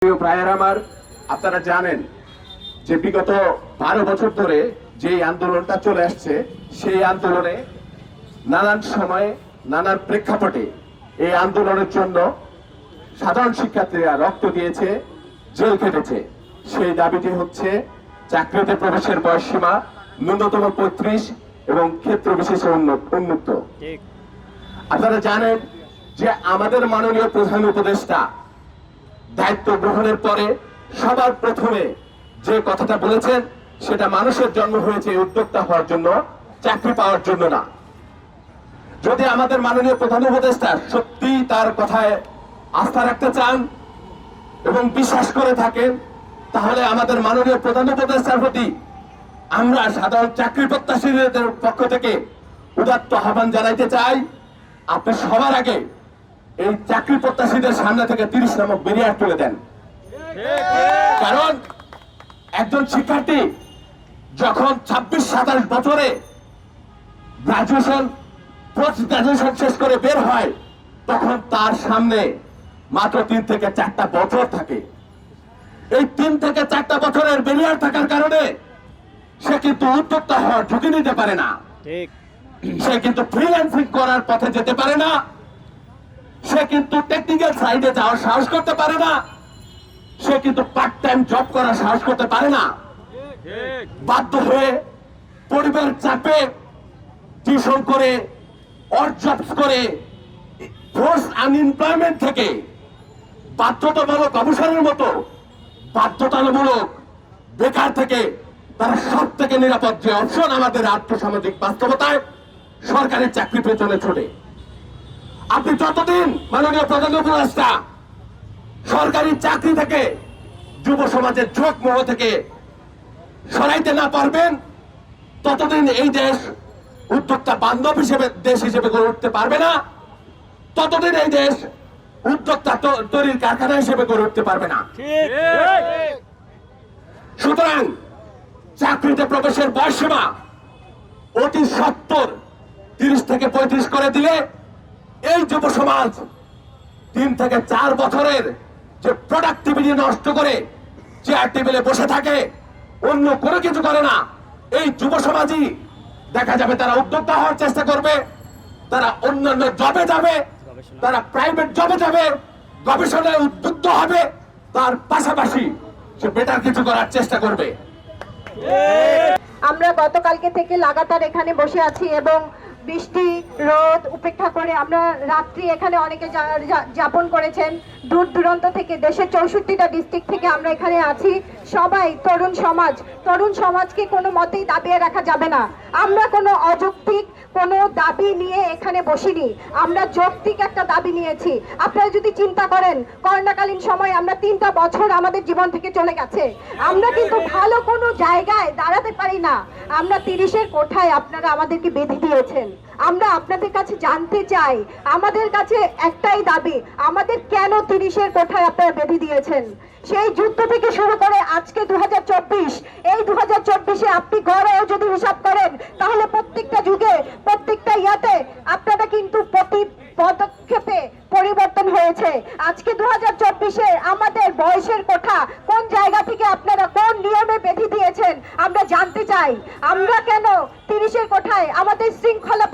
প্রিয় ভাইয়ের আমার আপনারা জানেন যে বিগত বারো বছর ধরে যে আন্দোলনটা চলে আসছে সেই আন্দোলনে নানান সময়ে নানান প্রেক্ষাপটে এই আন্দোলনের জন্য সাধারণ শিক্ষার্থীরা রক্ত দিয়েছে জেল খেটেছে। সেই দাবিটি হচ্ছে চাকরিতে প্রবেশের বয়সসীমা ন্যূনতম পঁয়ত্রিশ এবং ক্ষেত্র বিশেষে উন্নত- উন্মুক্ত। আপনারা জানেন যে আমাদের মাননীয় প্রধান উপদেষ্টা দায়িত্ব গ্রহণের পরে সবার প্রথমে যে কথাটা বলেছেন, সেটা মানুষের জন্ম হয়েছে উদ্যোক্তা হওয়ার জন্য, চাকরি পাওয়ার জন্য না। যদি আমাদের মাননীয় প্রধান উপদেষ্টা সত্যি তার কথায় আস্থা রাখতে চান এবং বিশ্বাস করে থাকেন, তাহলে আমাদের মাননীয় প্রধান উপদেষ্টার প্রতি আমরা সাধারণ চাকরি প্রত্যাশীদের পক্ষ থেকে উদাত্ত আহ্বান জানাইতে চাই। আপনি সবার আগে এই চাকরি প্রত্যাশীদের সামনে থেকে তিরিশ নামক বেরিয়ার তুলে দেন। কারণ একজন শিক্ষার্থী যখন ছাব্বিশ সাতাশ বছরে গ্রাজুয়েশন পোস্ট গ্রাজুয়েশন শেষ করে বের হয় তখন তার সামনে মাত্র তিন থেকে চারটা বছর থাকে। এই তিন থেকে চারটা বছরের বেরিয়ার থাকার কারণে সে কিন্তু উদ্যোক্তা হওয়ার ঝুঁকি নিতে পারে না। সে কিন্তু ফ্রিল্যান্সিং করার পথে যেতে পারে না। সে কিন্তু টেকনিক্যাল সাইডে যাওয়ার সাহস করতে পারে না। সে কিন্তু পার্ট টাইম জব করার সাহস করতে পারে না। বাধ্য হয়ে পরিবার চাপে টিউশন করে জবস করে ফোর্স আনএমপ্লয়মেন্ট থেকে বাধ্যতামূলক অবসরের মতো, বাধ্যতামূলক বেকার থেকে তারা সব থেকে নিরাপদ যে অপশন আমাদের আর্থসামাজিক বাস্তবতায় সরকারি চাকরি পেছনে ছোটে। আপনি যতদিন মাননীয় প্রধান উপদেষ্টা সরকারি চাকরি থেকে যুব সমাজের ঝোঁক মোহ থেকে সরাইতে না পারবেন ততদিন এই দেশ উদ্যোক্তা বান্ধব হিসেবে দেশ হিসেবে গড়ে উঠতে পারবে না ততদিন এই দেশ উদ্যোক্তা তৈরির কারখানা হিসেবে গড়ে উঠতে পারবে না। সুতরাং চাকরিতে প্রবেশের বয়সীমা অতি সত্তর তিরিশ থেকে পঁয়ত্রিশ করে দিলে এই যুব সমাজ তিন থেকে চার বছরের যে প্রোডাক্টিভিটি নষ্ট করে চেয়ার টেবিলে বসে থাকে, অন্য কোনো কিছু করে না। এই যুব সমাজই দেখা যাবে তারা উদ্যোক্তা হওয়ার চেষ্টা করবে, তারা অন্যান্য জবে যাবে, তারা প্রাইভেট জবে যাবে, গবেষণায় উদ্বুদ্ধ হবে, তার পাশাপাশি সে বেটার কিছু করার চেষ্টা করবে। আমরা গতকালকে থেকে লাগাতার এখানে বসে আছি এবং বৃষ্টি, রোদ উপেক্ষা করে আমরা রাত্রি এখানে অনেকে যাপন করেছেন। দূর দূরান্ত থেকে, দেশের চৌষট্টিটা ডিস্ট্রিক্ট থেকে আমরা এখানে আছি। সবাই তরুণ সমাজ, তরুণ সমাজকে কোনো মতেই দাবিয়ে রাখা যাবে না। আমরা কোনো অযৌক্তিক কোনো দাবি নিয়ে এখানে বসিনি। আমরা যৌক্তিক একটা দাবি নিয়েছি। আপনারা যদি চিন্তা করেন, করোনাকালীন সময় আমরা তিনটা বছর আমাদের জীবন থেকে চলে গেছে। আমরা কিন্তু ভালো কোনো জায়গায় দাঁড়াতে পারি না। আমরা তিরিশের কোঠায় আপনারা আমাদেরকে বেঁধে দিয়েছেন। আমরা আপনাদের কাছে জানতে চাই, আমাদের কাছে একটাই দাবি, আমাদের কেন তিরিশের কোঠায় আপনারা বেঁধে দিয়েছেন? সেই যুদ্ধ থেকে শুরু করে আজকে চব্বিশ, এই দু হাজার আপনি গড়েও যদি হিসাব করেন, তাহলে প্রত্যেকটা যুগে, প্রত্যেকটা ইয়াতে আপনারা কিন্তু প্রতি পদক্ষেপে পরিবর্তন হয়েছে। আজকে দু হাজার আমাদের বয়সের কোঠা কোন জায়গা থেকে আপনারা কোন নিয়মে বেঁধে দিয়েছেন আমরা জানতে চাই আমরা কেন তিরিশের কোঠায় আমাদের শৃঙ্খলা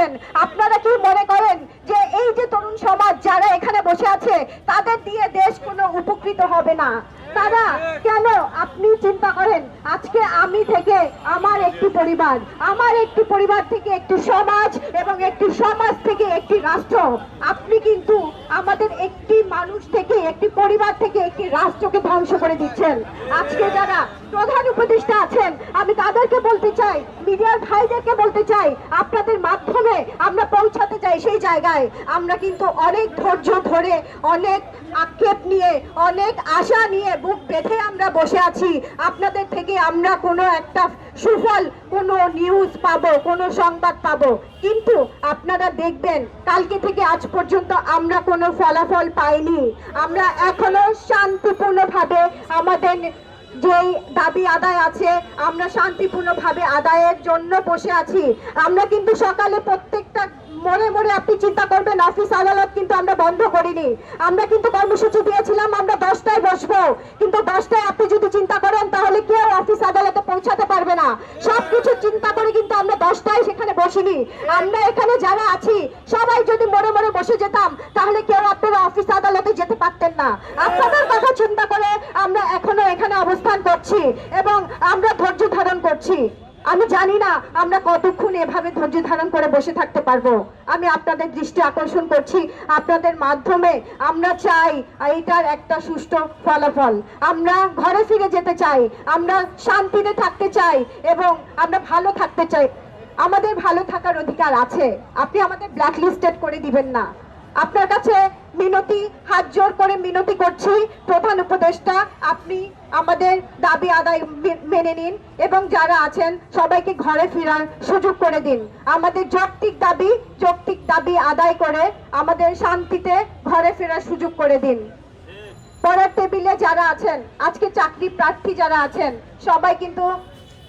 দিবেন আপনারা কি মনে করেন যে এই যে তরুণ সমাজ যারা এখানে বসে আছে, তাদের দিয়ে দেশ কোনো উপকৃত হবে না? তারা কেন? আপনি চিন্তা করেন, আজকে আমি থেকে আমার একটি পরিবার, আমার একটি পরিবার থেকে একটি সমাজ এবং একটি সমাজ থেকে একটি রাষ্ট্র। আপনি কিন্তু আমাদের একটি মানুষ থেকে, একটি পরিবার থেকে একটি রাষ্ট্রকে ধ্বংস করে দিচ্ছেন। আজকে যারা প্রধান উপদেষ্টা আছেন, আমি তাদেরকে বলতে চাই, মিডিয়ার ভাইদেরকে বলতে চাই, আপনাদের মাধ্যমে আমরা পৌঁছাতে চাই সেই জায়গায়। আমরা কিন্তু অনেক ধৈর্য ধরে, অনেক আক্ষেপ নিয়ে, অনেক আশা নিয়ে বুক বেঁধে আমরা বসে আছি। আপনাদের থেকে আমরা কোনো একটা সুফল, কোনো নিউজ পাবো, কোনো সংবাদ পাবো। কিন্তু আপনারা দেখবেন, কালকে থেকে আজ পর্যন্ত আমরা কোনো ফলাফল পাইনি। আমরা এখনও শান্তিপূর্ণভাবে আমাদের যেই দাবি আদায় আছে, আমরা শান্তিপূর্ণভাবে আদায়ের জন্য বসে আছি। আমরা কিন্তু সকালে প্রত্যেকটা মনে মনে আপনি চিন্তা করবেন, অফিস আদালত কিন্তু আমরা বন্ধ করিনি। আমরা কিন্তু কর্মসূচি দিয়েছিলাম, আমরা দশটায় বসবো। কিন্তু দশটায় আপনি যদি চিন্তা করেন, তাহলে কেউ অফিস আদালতে পৌঁছাতে পারবে না। সবকিছু চিন্তা করে কিন্তু আমরা দশটায় সেখানে বসিনি। আমরা এখানে যারা আছি, সবাই যদি মনে মনে বসে যেতাম, তাহলে কেউ আপনারা অফিস আদালতে যেতে পারতেন না আপনাদের কথা চিন্তা করে আমরা এখনও এখানে অবস্থান করছি এবং আমরা ধৈর্য ধারণ করছি। আমি জানি না আমরা কতক্ষণ এভাবে ধৈর্য ধারণ করে বসে থাকতে পারব। আমি আপনাদের দৃষ্টি আকর্ষণ করছি। আপনাদের মাধ্যমে আমরা চাই এইটার একটা সুষ্ঠু ফলাফল। আমরা ঘরে ফিরে যেতে চাই। আমরা শান্তিতে থাকতে চাই এবং আমরা ভালো থাকতে চাই। আমাদের ভালো থাকার অধিকার আছে। আপনি আমাদের ব্ল্যাক লিস্টেড করে দিবেন না। আপনার কাছে মিনতি, হাত জোর করে মিনতি করছি। প্রধান উপদেষ্টা, আপনি আমাদের দাবি আদায় মেনে নিন এবং যারা আছেন সবাইকে ঘরে ফেরার সুযোগ করে দিন। আমাদের যৌক্তিক দাবি যৌক্তিক দাবি আদায় করে আমাদের শান্তিতে ঘরে ফেরার সুযোগ করে দিন। পরের টেবিলে যারা আছেন, আজকে চাকরি প্রার্থী যারা আছেন, সবাই কিন্তু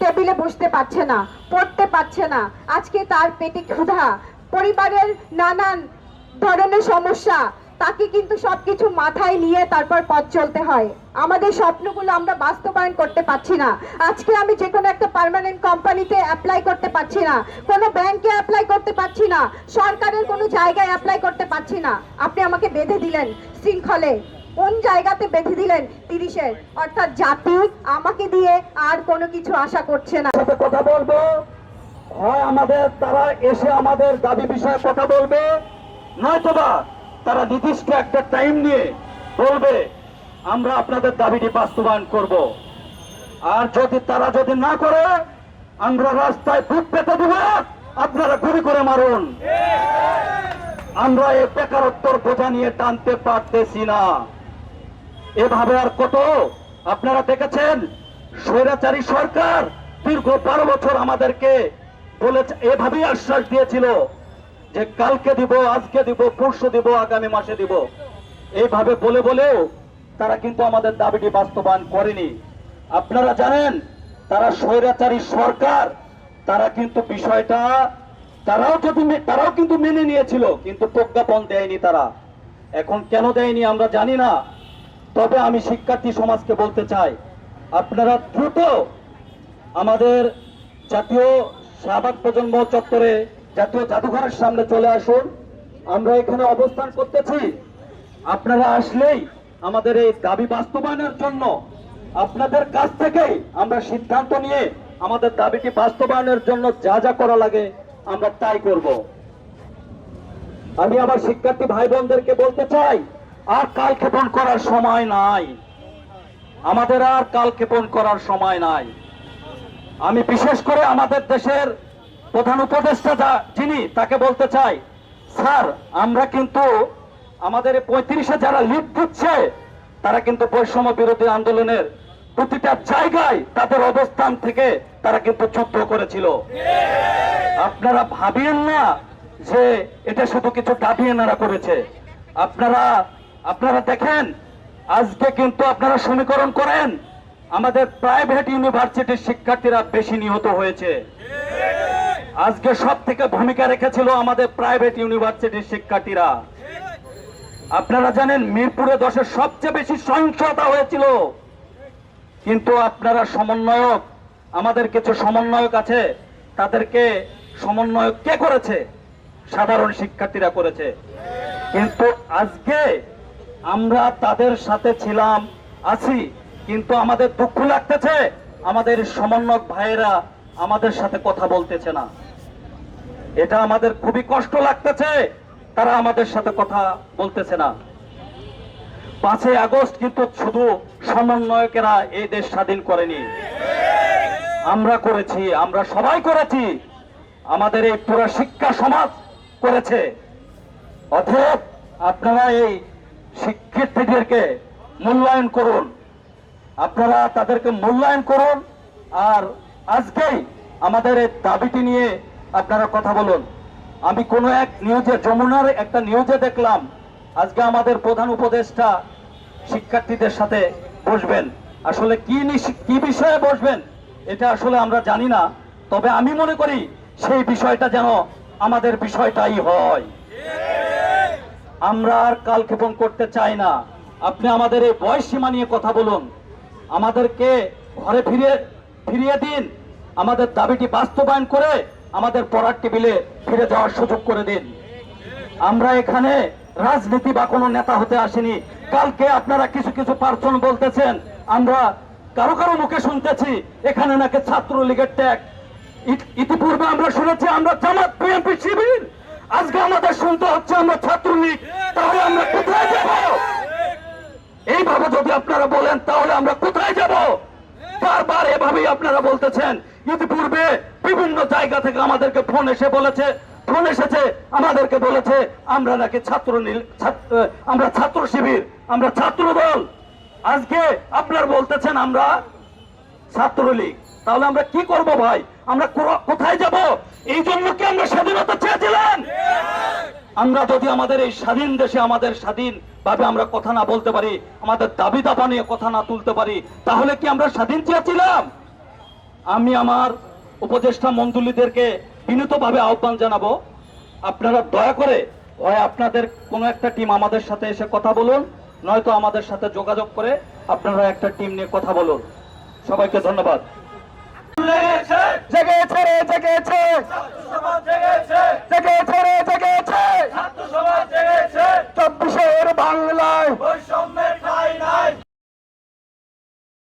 টেবিলে বসতে পারছে না, পড়তে পারছে না। আজকে তার পেটে ক্ষুধা। পরিবারের নানান ধরনের সমস্যা, তাকে কিন্তু সবকিছু মাথায় নিয়ে তারপর পথ চলতে হয়। আমাদের স্বপ্নগুলো আমরা বাস্তবায়ন করতে পারছি না। আজকে আমি যে কোনো একটা পার্মানেন্ট কোম্পানিতে অ্যাপ্লাই করতে পারছি না। কোনো ব্যাংকে অ্যাপ্লাই করতে পারছি না। সরকারের কোনো জায়গায় অ্যাপ্লাই করতে পারছি না। আপনি আমাকে বেঁধে দিলেন শৃঙ্খলে। কোন জায়গাতে বেঁধে দিলেন? তিরিশের। অর্থাৎ জাতি আমাকে দিয়ে আর কোনো কিছু আশা করছে না। কথা বলব। হয় আমাদের, তারা এসে আমাদের দাবি বিষয়ে কথা বলবে। নয়তোবা তারা নির্দিষ্ট একটা টাইম নিয়ে বলবে, আমরা আপনাদের দাবিটি বাস্তবায়ন করব। আর যদি তারা যদি না করে, আমরা রাস্তায় ভোট পেতে দেব, আপনারা গুলি করে মারুন। আমরা এই বেকারত্বর বোঝা নিয়ে টানতে পারতেছি না। এভাবে আর কত? আপনারা দেখেছেন? স্বৈরাচারী সরকার দীর্ঘ বারো বছর আমাদেরকে বলেছে, এভাবেই আশ্বাস দিয়েছিল। যে কালকে দিব, আজকে দিব, পরশু দিব, আগামী মাসে দিব। এইভাবে বলে বলেও তারা কিন্তু আমাদের দাবিটি বাস্তবায়ন করেনি। আপনারা জানেন, তারা স্বৈরাচারী সরকার, তারা কিন্তু বিষয়টা, তারাও যদি তারাও কিন্তু মেনে নিয়েছিল, কিন্তু প্রজ্ঞাপন দেয়নি তারা। এখন কেন দেয়নি আমরা জানি না। তবে আমি শিক্ষার্থী সমাজকে বলতে চাই, আপনারা দ্রুত আমাদের জাতীয় শাহবাগ প্রজন্ম চত্বরে জাতীয় জাদুঘরের সামনে চলে আসুন। আমরা এখানে অবস্থান করতেছি। আপনারা আসলেই আমাদের এই দাবি বাস্তবায়নের জন্য আপনাদের কাছ থেকেই আমরা সিদ্ধান্ত নিয়ে আমাদের দাবিটি বাস্তবায়নের জন্য যা যা করা লাগে আমরা তাই করব। আমি আমার শিক্ষার্থী ভাই বোনদেরকে বলতে চাই, আর কাল ক্ষেপণ করার সময় নাই। আমাদের আর কাল ক্ষেপণ করার সময় নাই। আমি বিশেষ করে আমাদের দেশের প্রধান উপদেষ্টা যিনি তাকে বলতে চাই, স্যার, আমরা কিন্তু আমাদের পঁয়ত্রিশে যারা লিড দিচ্ছে, তারা কিন্তু বৈষম্য বিরোধী আন্দোলনের প্রতিটা জায়গায় তাদের অবস্থান থেকে তারা কিন্তু যুদ্ধ করেছিল। আপনারা ভাবিয়েন না যে এটা শুধু কিছু দাবি এনারা করেছে। আপনারা আপনারা দেখেন, আজকে কিন্তু আপনারা সমীকরণ করেন, আমাদের প্রাইভেট ইউনিভার্সিটির শিক্ষার্থীরা বেশি নিহত হয়েছে। আজকে সব থেকে ভূমিকা রেখেছিল আমাদের প্রাইভেট ইউনিভার্সিটির শিক্ষার্থীরা। আপনারা জানেন, মিরপুরে দশের সবচেয়ে বেশি সহিংসতা হয়েছিল। কিন্তু আপনারা সমন্বয়ক, আমাদের কিছু সমন্বয়ক আছে, তাদেরকে সমন্বয়ক কে করেছে? সাধারণ শিক্ষার্থীরা করেছে। কিন্তু আজকে আমরা তাদের সাথে ছিলাম, আছি, কিন্তু আমাদের দুঃখ লাগতেছে, আমাদের সমন্বয়ক ভাইয়েরা আমাদের সাথে কথা বলতেছে না। এটা আমাদের খুবই কষ্ট লাগতেছে। তারা আমাদের সাথে কথা বলতেছে না। পাঁচই আগস্ট কিন্তু শুধু সমন্বয়কেরা এই দেশ স্বাধীন করেনি। আমরা করেছি, আমরা সবাই করেছি। আমাদের এই পুরো শিক্ষা সমাজ করেছে। অতএব আপনারা এই শিক্ষার্থীদেরকে মূল্যায়ন করুন। আপনারা তাদেরকে মূল্যায়ন করুন। আর আজকেই আমাদের এই দাবিটি নিয়ে আপনারা কথা বলুন। আমি কোনো এক নিউজে, যমুনার একটা নিউজে দেখলাম, আজকে আমাদের প্রধান উপদেষ্টা শিক্ষার্থীদের সাথে বসবেন। আসলে কি কি বিষয়ে বসবেন, এটা আসলে আমরা জানি না, তবে আমি মনে করি সেই বিষয়টা যেন আমাদের বিষয়টাই হয়। আমরা আর কালক্ষেপণ করতে চাই না। আপনি আমাদের এই বয়স সীমা নিয়ে কথা বলুন। আমাদেরকে ঘরে ফিরে ফিরিয়ে দিন। আমাদের দাবিটি বাস্তবায়ন করে আমাদের পড়ার টেবিলে ফিরে যাওয়ার সুযোগ করে দিন। আমরা এখানে রাজনীতি বা কোনো নেতা হতে আসেনি। কালকে আপনারা কিছু কিছু পার্সন বলতেছেন, আমরা কারও কারও মুখে শুনতেছি, এখানে নাকি ছাত্রলীগের ট্যাগ। ইতিপূর্বে আমরা শুনেছি, আমরা জামাত, বিএনপি, শিবির। আজকে আমাদের শুনতে হচ্ছে আমরা ছাত্রলীগ, তাহলে আমরা কোথায় যাব? এইভাবে যদি আপনারা বলেন, তাহলে আমরা কোথায় যাব? বারবার এভাবেই আপনারা বলতেছেন। ইতিপূর্বে বিভিন্ন জায়গা থেকে আমাদেরকে ফোন এসে বলেছে, ফোন এসেছে, আমাদেরকে বলেছে, আমরা নাকি ছাত্র নীল- আমরা ছাত্র শিবির, আমরা ছাত্র দল। আজকে আপনারা বলতেছেন আমরা ছাত্রলীগ। তাহলে আমরা কি করব ভাই? আমরা কোথায় যাব? এই জন্য কি আমরা স্বাধীনতা চেয়েছিলাম আমরা যদি আমাদের এই স্বাধীন দেশে আমাদের স্বাধীন ভাবে আমরা কথা না বলতে পারি, আমাদের দাবি দাবা নিয়ে কথা না তুলতে পারি, তাহলে কি আমরা স্বাধীন চেয়েছিলাম? আমি আমার উপদেষ্টা মন্ডলীদেরকে বিনীতভাবে আহ্বান জানাব। আপনারা দয়া করে হয় আপনাদের কোনো একটা টিম আমাদের সাথে এসে কথা বলুন নয়তো আমাদের সাথে যোগাযোগ করে আপনারা একটা টিম নিয়ে কথা বলুন। সবাইকে ধন্যবাদ। চব্বিশের বাংলায়।